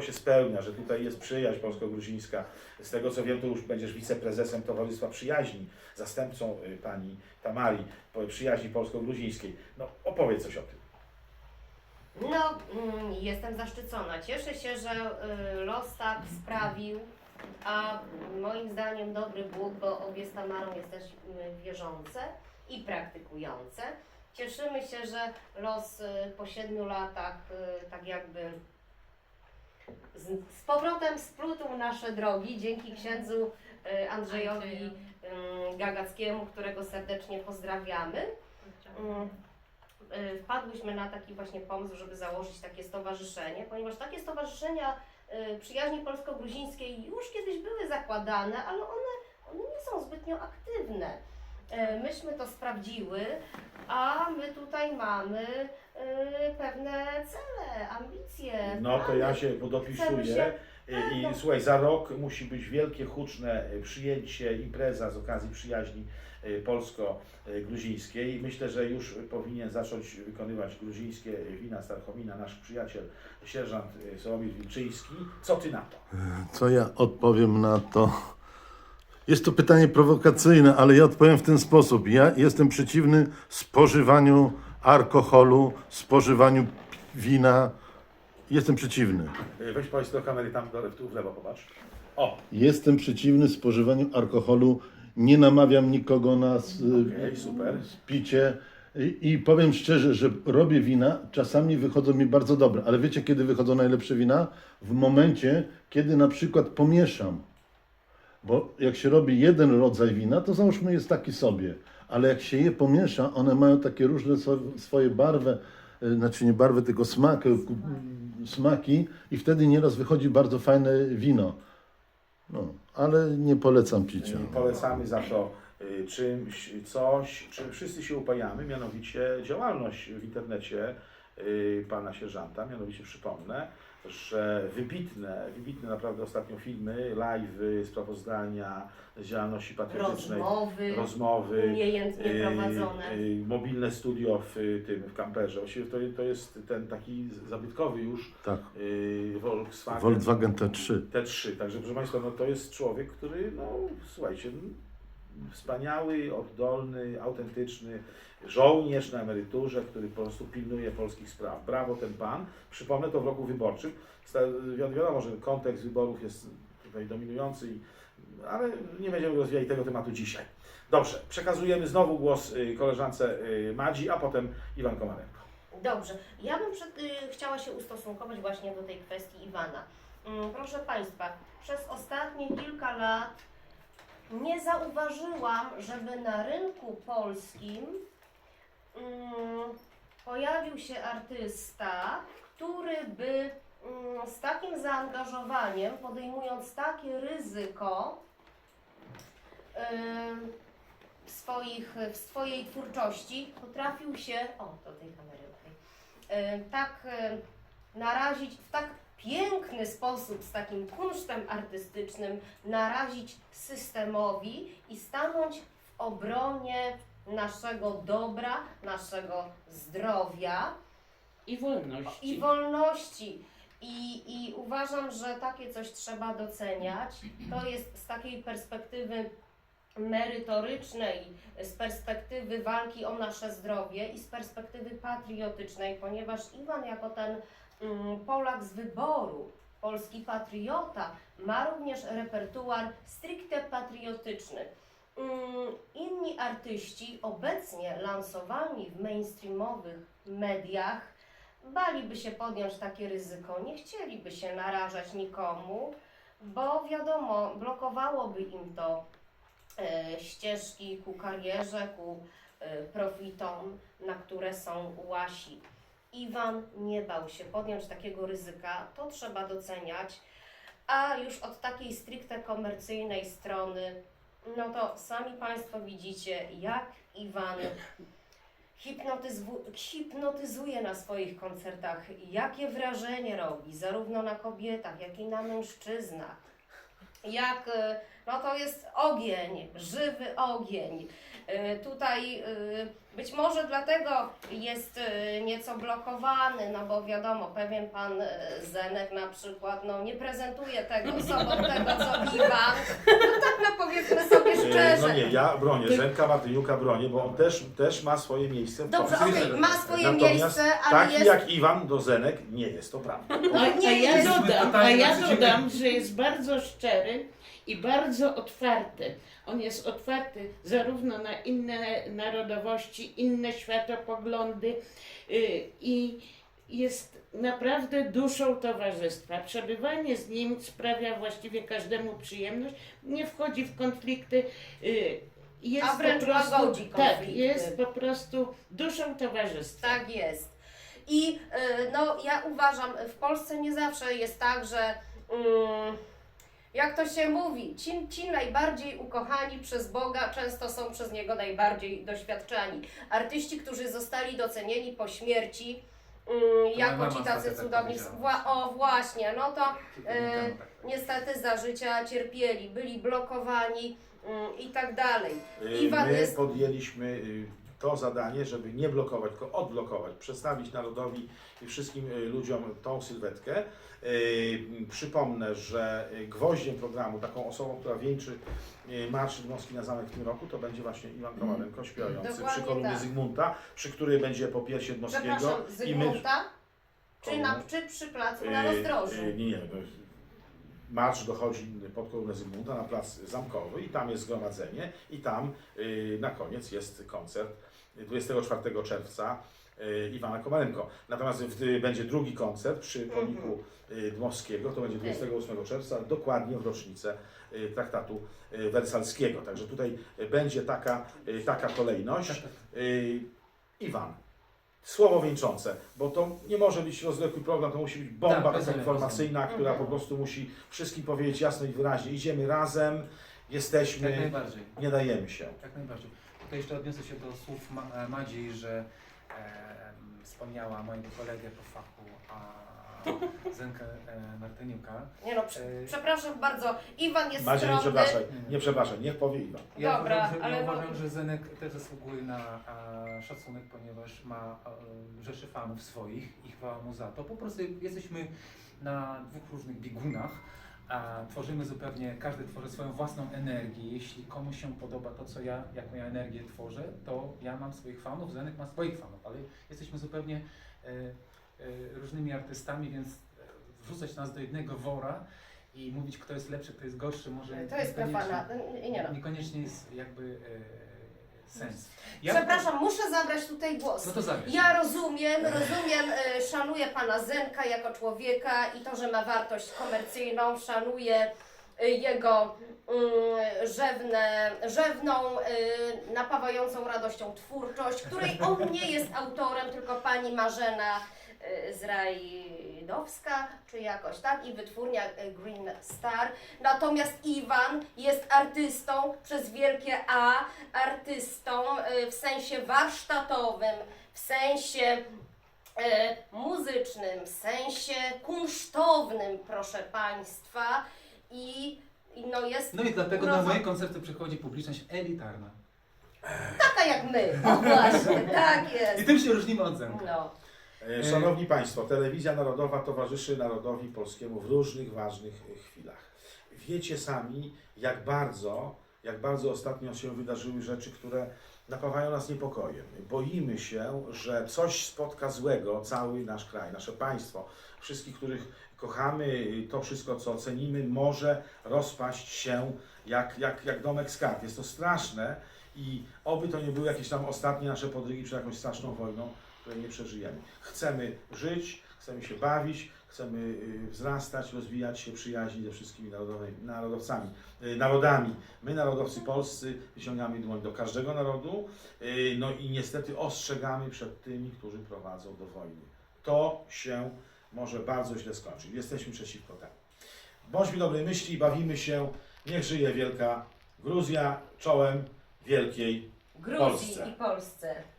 Się spełnia, że tutaj jest przyjaźń polsko-gruzińska. Z tego co wiem, to już będziesz wiceprezesem Towarzystwa Przyjaźni, zastępcą y, pani Tamari przyjaźni polsko-gruzińskiej. No opowiedz coś o tym. No, mm, jestem zaszczycona. Cieszę się, że y, los tak sprawił, a moim zdaniem dobry Bóg, bo obie z Tamarą jesteśmy wierzące i praktykujące. Cieszymy się, że los y, po siedmiu latach tak jakby z, z powrotem splótł nasze drogi dzięki księdzu y, Andrzejowi y, Gagackiemu, którego serdecznie pozdrawiamy. Y, wpadłyśmy na taki właśnie pomysł, żeby założyć takie stowarzyszenie, ponieważ takie stowarzyszenia y, przyjaźni polsko-gruzińskiej już kiedyś były zakładane, ale one, one nie są zbytnio aktywne. Y, Myśmy to sprawdziły, a my tutaj mamy y, pewne cele, ambicje. No to ja się podopisuję. się- I, I no. słuchaj, za rok musi być wielkie, huczne przyjęcie, impreza z okazji przyjaźni polsko-gruzińskiej. Myślę, że już powinien zacząć wykonywać gruzińskie wina Starchomina nasz przyjaciel, sierżant Sławomir Wilczyński. Co ty na to? Co ja odpowiem na to? Jest to pytanie prowokacyjne, ale ja odpowiem w ten sposób. Ja jestem przeciwny spożywaniu alkoholu, spożywaniu wina. Jestem przeciwny. Y, Weź powiedz do kamery tam, do, tu w lewo popatrz. O, Jestem przeciwny spożywaniu alkoholu. Nie namawiam nikogo na s- Okej, super. picie. I, I powiem szczerze, że robię wina, czasami wychodzą mi bardzo dobre, ale wiecie kiedy wychodzą najlepsze wina? W momencie, kiedy na przykład pomieszam. Bo jak się robi jeden rodzaj wina, to załóżmy jest taki sobie, ale jak się je pomiesza, one mają takie różne swo- swoje barwy, y, znaczy nie barwy, tylko smak, ku- smaki i wtedy nieraz wychodzi bardzo fajne wino. No, ale nie polecam picia. y, polecamy za to y, czymś, coś, czym wszyscy się upajamy, mianowicie działalność w internecie pana sierżanta. Mianowicie przypomnę, że wybitne, wybitne naprawdę ostatnio filmy, live, sprawozdania z działalności patriotycznej, Rozmowy, rozmowy, umiejętnie y, prowadzone. y, mobilne studio w tym w kamperze. Właściwie to, to jest ten taki zabytkowy już Tak, y, Volkswagen. Volkswagen T3. T3. Także proszę Państwa, no to jest człowiek, który, no słuchajcie, wspaniały, oddolny, autentyczny żołnierz na emeryturze, który po prostu pilnuje polskich spraw. Brawo ten pan. Przypomnę to w roku wyborczym. Wiadomo, że kontekst wyborów jest tutaj dominujący, ale nie będziemy rozwijali tego tematu dzisiaj. Dobrze, przekazujemy znowu głos y, koleżance y, Madzi, a potem Iwan Komarenko. Dobrze, ja bym przed, y, chciała się ustosunkować właśnie do tej kwestii Iwana. Mm, proszę Państwa, przez ostatnie kilka lat nie zauważyłam, żeby na rynku polskim mm, pojawił się artysta, który by mm, z takim zaangażowaniem, podejmując takie ryzyko, w, swoich, w swojej twórczości potrafił się, o do tej kamery, okej, y, tak narazić w tak piękny sposób, z takim kunsztem artystycznym, narazić systemowi i stanąć w obronie naszego dobra, naszego zdrowia I wolności. i wolności. I, I uważam, że takie coś trzeba doceniać. To jest z takiej perspektywy merytorycznej, z perspektywy walki o nasze zdrowie i z perspektywy patriotycznej, ponieważ Iwan jako ten mm, Polak z wyboru, polski patriota, ma również repertuar stricte patriotyczny. Mm, Inni artyści obecnie lansowani w mainstreamowych mediach baliby się podjąć takie ryzyko, nie chcieliby się narażać nikomu, bo wiadomo, blokowałoby im to e, ścieżki ku karierze, ku e, profitom, na które są łasi. Iwan nie bał się podjąć takiego ryzyka, to trzeba doceniać, a już od takiej stricte komercyjnej strony, no to sami Państwo widzicie, jak Iwan hipnotyzuje na swoich koncertach, jakie wrażenie robi, zarówno na kobietach, jak i na mężczyznach. Jak, e, no to jest ogień, żywy ogień. E, Tutaj e, Być może dlatego jest y, nieco blokowany, no bo wiadomo, pewien pan y, Zenek na przykład no, nie prezentuje tego sobą tego, co Iwan. No tak no powiedzmy sobie E, szczerze. No nie, ja bronię, Zenka Martyniuka bronię, bo on też, też ma swoje miejsce w Dobrze, okej, ma swoje Natomiast miejsce, ale taki jest... jak Iwan do Zenek nie jest to prawda. No A, nie a ja jest- dodam, a ja dodam, że jest bardzo szczery i bardzo otwarty. On jest otwarty zarówno na inne narodowości, inne światopoglądy y, i jest naprawdę duszą towarzystwa. Przebywanie z nim sprawia właściwie każdemu przyjemność, nie wchodzi w konflikty. y, Jest A wręcz po prostu, łagodzi Tak, jest po prostu duszą towarzystwa. Tak jest. I y, no, ja uważam, w Polsce nie zawsze jest tak, że mm, jak to się mówi, ci, ci najbardziej ukochani przez Boga często są przez Niego najbardziej doświadczani. Artyści, którzy zostali docenieni po śmierci, mm, jako ci tacy tak cudowni, wła- o właśnie, no to E, tak. niestety za życia cierpieli, byli blokowani mm, i tak dalej. Y, Iwan My jest- podjęliśmy y, to zadanie, żeby nie blokować, tylko odblokować, przedstawić narodowi i wszystkim y, ludziom tą sylwetkę. Y, Przypomnę, że y, gwoździem programu, taką osobą, która wieńczy Marsz Dmowski na Zamek w tym roku, to będzie właśnie Iwan Kowalenko, śpiewający przy Dokładnie kolumnie tak. Zygmunta, przy której będzie po piersie Dmowskiego. Przepraszam, i my- Zygmunta? Czy, na, czy przy placu na rozdrożu? Nie, nie. Marsz dochodzi pod kolumnę Zygmunta na plac zamkowy i tam jest zgromadzenie i tam y, na koniec jest koncert 24 czerwca y, Iwana Komalenko. Natomiast w, będzie drugi koncert przy pomniku y, Dmowskiego, to będzie 28 czerwca, dokładnie w rocznicę traktatu wersalskiego. Także tutaj będzie taka, taka kolejność. Y, Iwan, słowo wieńczące, bo to nie może być rozległy program, to musi być bomba Tak, rozumiem, informacyjna, rozumiem. która Mhm. po prostu musi wszystkim powiedzieć jasno i wyraźnie, idziemy razem, jesteśmy, najbardziej. nie dajemy się. Jak najbardziej. Tutaj jeszcze odniosę się do słów Ma- Madzi, że e, wspomniała mojego kolegę po fachu, a Zenkę e, Martyniuka. Nie no, prze, E, przepraszam bardzo, Iwan jest Macie, nie skromny. przepraszaj, nie przepraszaj, niech powie Iwan. Ja Dobra, uważam, że, ale ja no- uważam, że Zenek też zasługuje na e, szacunek, ponieważ ma e, rzeszy fanów swoich i chwała mu za to. Po prostu jesteśmy na dwóch różnych biegunach. A tworzymy zupełnie, każdy tworzy swoją własną energię. Jeśli komuś się podoba to, co ja, jaką ja energię tworzę, to ja mam swoich fanów, Zenek ma swoich fanów, ale jesteśmy zupełnie e, różnymi artystami, więc e, wrzucać nas do jednego wora i mówić, kto jest lepszy, kto jest gorszy, może To jest profana. Nie no. Niekoniecznie jest jakby e, sens. Ja- Przepraszam, muszę zabrać tutaj głos. No to zabierz. Ja rozumiem, rozumiem, e, szanuję pana Zenka jako człowieka i to, że ma wartość komercyjną, szanuję e, jego mm, rzewne, rzewną, e, napawającą radością twórczość, której on nie jest autorem, tylko pani Marzena e, Zrajdowska, czy jakoś tak, i wytwórnia e, Green Star. Natomiast Iwan jest artystą przez wielkie A, artystą e, w sensie warsztatowym, w sensie e, muzycznym, w sensie kunsztownym, proszę Państwa. I, i no jest No i dlatego na moje koncerty przychodzi publiczność elitarna. taka jak my. O właśnie, tak I jest. tym się różnimy od Zenka. No. E, Szanowni Państwo, Telewizja Narodowa towarzyszy narodowi polskiemu w różnych ważnych chwilach. Wiecie sami, jak bardzo, jak bardzo ostatnio się wydarzyły rzeczy, które napawają nas niepokojem. Boimy się, że coś spotka złego cały nasz kraj, nasze państwo, wszystkich, których kochamy, to wszystko, co cenimy, może rozpaść się jak, jak, jak domek z kart. Jest to straszne i oby to nie były jakieś tam ostatnie nasze podrygi przed jakąś straszną wojną, której nie przeżyjemy. Chcemy żyć, chcemy się bawić, chcemy y, wzrastać, rozwijać się, przyjaźnić ze wszystkimi narodowcami, y, narodami. My, narodowcy polscy, wyciągamy dłoń do każdego narodu, y, no i niestety ostrzegamy przed tymi, którzy prowadzą do wojny. To się może bardzo źle skończyć. Jesteśmy przeciwko temu. Bądźmy dobrej myśli, bawimy się. Niech żyje wielka Gruzja czołem wielkiej Gruzji Polsce. i Polsce.